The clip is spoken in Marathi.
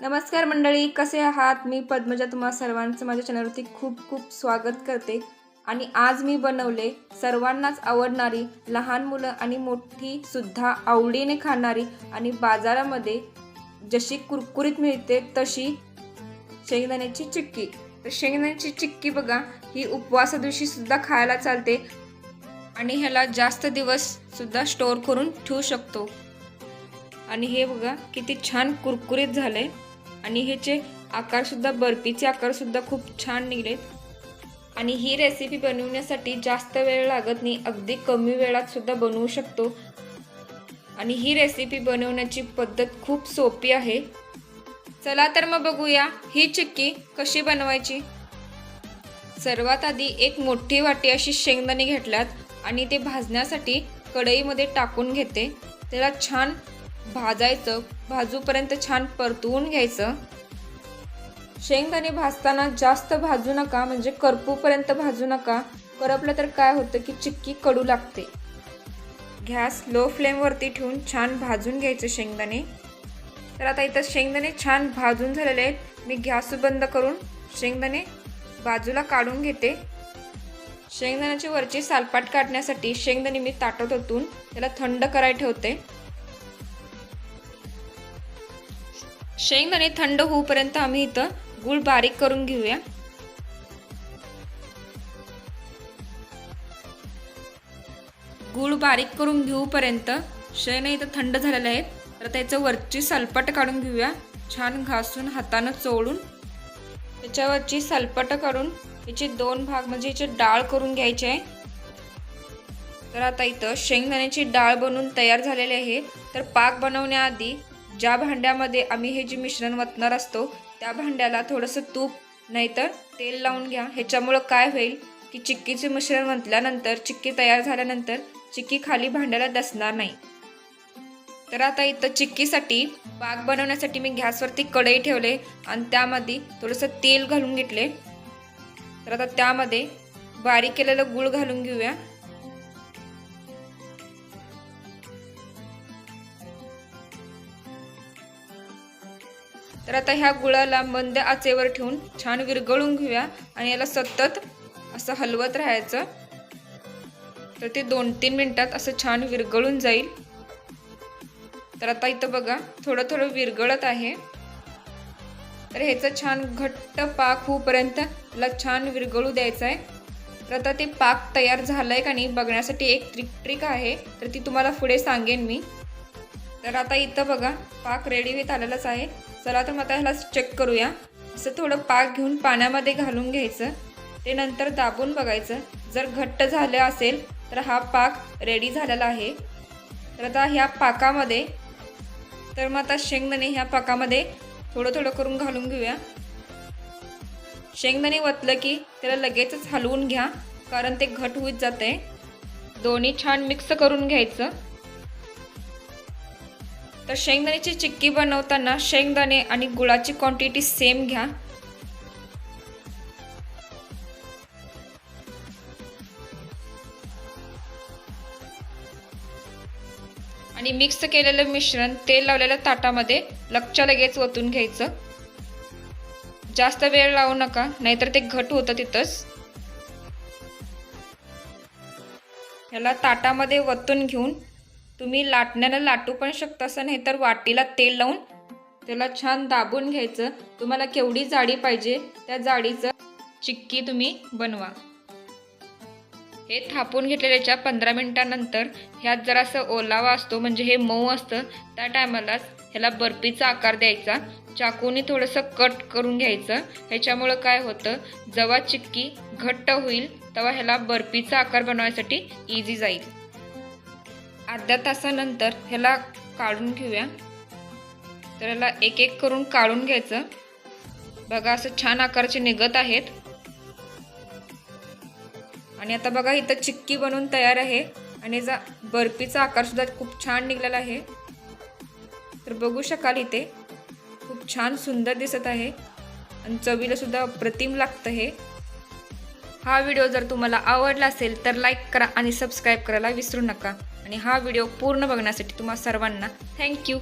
नमस्कार मंडळी कसे आहात? मी पद्मजा तुम्हा सर्वांचं माझ्या चॅनलवरती खूप खूप स्वागत करते. आणि आज मी बनवले सर्वांनाच आवडणारी लहान मुलं आणि मोठी सुद्धा आवडीने खाणारी आणि बाजारामध्ये जशी कुरकुरीत मिळते तशी शेंगदाण्याची चिक्की. तर शेंगदाण्याची चिक्की बघा ही उपवासा दिवशी सुद्धा खायला चालते आणि ह्याला जास्त दिवस सुद्धा स्टोअर करून ठेवू शकतो. आणि हे बघा किती छान कुरकुरीत झाले आणि ह्याचे आकारसुद्धा बर्फीचे आकारसुद्धा खूप छान निघलेत आणि ही रेसिपी बनवण्यासाठी जास्त वेळ लागत नाही अगदी कमी वेळात सुद्धा बनवू शकतो. आणि ही रेसिपी बनवण्याची पद्धत खूप सोपी आहे. चला तर मग बघूया ही चिक्की कशी बनवायची. सर्वात आधी एक मोठी वाटी अशी शेंगदाणे घेतल्यात आणि ते भाजण्यासाठी कढईमध्ये टाकून घेते. त्याला छान भाजायचं. भाजूपर्यंत छान परतवून घ्यायचं. शेंगदाणे भाजताना जास्त भाजू नका म्हणजे करपूपर्यंत भाजू नका. करपलं तर काय होतं की चिक्की कडू लागते. गॅस लो फ्लेमवरती ठेवून छान भाजून घ्यायचं शेंगदाणे. तर आता इथं शेंगदाणे छान भाजून झालेले आहेत. मी गॅस बंद करून शेंगदाणे बाजूला काढून घेते. शेंगदाण्याची वरची सालपाट काढण्यासाठी शेंगदाणे मी ताटत ओतून त्याला थंड करायला ठेवते. शेंगदाणे थंड होऊपर्यंत आम्ही इथं गूळ बारीक करून घेऊया. गूळ बारीक करून घेऊपर्यंत शेंगदाणे इथं थंड झालेले आहेत. तर त्याचं वरची सलपट काढून घेऊया. छान घासून हातानं चोळून. त्याच्यावरची सलपट काढून याचे दोन भाग म्हणजे याचे डाळ करून घ्यायचे आहे. तर आता इथं शेंगदाण्याची डाळ बनवून तयार झालेली आहे. तर पाक बनवण्याआधी ज्या भांड्यामध्ये आम्ही हे जे मिश्रण वतणार असतो त्या भांड्याला थोडंसं तूप नाहीतर तेल लावून घ्या. ह्याच्यामुळं काय होईल की चिक्कीचे मिश्रण वतल्यानंतर चिक्की तयार झाल्यानंतर चिक्की खाली भांड्याला दसणार नाही. तर आता इथं चिक्कीसाठी पाक बनवण्यासाठी मी गॅसवरती कढई ठेवले आणि त्यामध्ये थोडंसं तेल घालून घेतले. तर आता त्यामध्ये बारीक केलेलं गूळ घालून घेऊया. तर आता ह्या गुळाला मंद आचेवर ठेवून छान विरघळून घेऊया आणि याला सतत असं हलवत राहायचं. तर ते दोन तीन मिनटात असं छान विरघळून जाईल. तर आता इथं बघा थोडं थोडं विरघळत आहे. तर ह्याचं छान घट्ट पाक होऊपर्यंत याला छान विरघळू द्यायचं आहे तर आता ते पाक तयार झालं आहे का नाही बघण्यासाठी एक ट्रिक ट्रिक आहे. तर ती तुम्हाला पुढे सांगेन मी. तर आता इथं बघा पाक रेडी होत आलेलाच आहे. चला तर मग आता ह्याला चेक करूया. असं थोडं पाक घेऊन पाण्यामध्ये घालून घ्यायचं. ते नंतर दाबून बघायचं. जर घट्ट झालं असेल तर हा पाक रेडी झालेला आहे. तर आता ह्या पाकामध्ये तर मग आता शेंगदाणे ह्या पाकामध्ये थोडं थोडं करून घालून घेऊया. शेंगदाणे वतलं की त्याला लगेचच हलवून घ्या कारण ते घट होत जाते दोन्ही छान मिक्स करून घ्यायचं. तर शेंगदाण्याची चिक्की बनवताना शेंगदाणे आणि गुळाची क्वांटिटी सेम घ्या. आणि मिक्स केलेलं मिश्रण तेल लावलेल्या ताटामध्ये लक्ष लगेच ओतून घ्यायचं. जास्त वेळ लावू नका नाहीतर ते घट होतं तिथंच. ह्याला ताटामध्ये वतून घेऊन तुम्ही लाटण्यानं लाटू पण शकता असं नाही तर वाटीला तेल लावून त्याला छान दाबून घ्यायचं. तुम्हाला केवढी जाडी पाहिजे त्या जाडीचं चिक्की तुम्ही बनवा. हे थापून घेतलेल्याच्या पंधरा मिनटानंतर ह्यात जरासं ओलावा असतो म्हणजे हे मऊ असतं त्या टायमालाच ह्याला बर्फीचा आकार द्यायचा. चाकूने थोडंसं कट करून घ्यायचं. ह्याच्यामुळं काय होतं जेव्हा चिक्की घट्ट होईल तेव्हा ह्याला बर्फीचा आकार बनवायसाठी इझी जाईल. अर्ध्या तासानंतर ह्याला काढून घेऊया. तर ह्याला एक एक करून काढून घ्यायचं. बघा असं छान आकारचे निघत आहेत. आणि आता बघा इथं चिक्की बनवून तयार आहे. आणि जा बर्फीचा आकारसुद्धा खूप छान निघलेला आहे. तर बघू शकाल इथे. खूप छान सुंदर दिसत आहे. आणि चवीला सुद्धा अप्रतिम लागतं हे. हा व्हिडिओ जर तुम्हाला आवडला असेल तर लाईक करा आणि सबस्क्राईब करायला विसरू नका. आणि हा व्हिडिओ पूर्ण बघण्यासाठी तुम्हा सर्वांना थँक्यू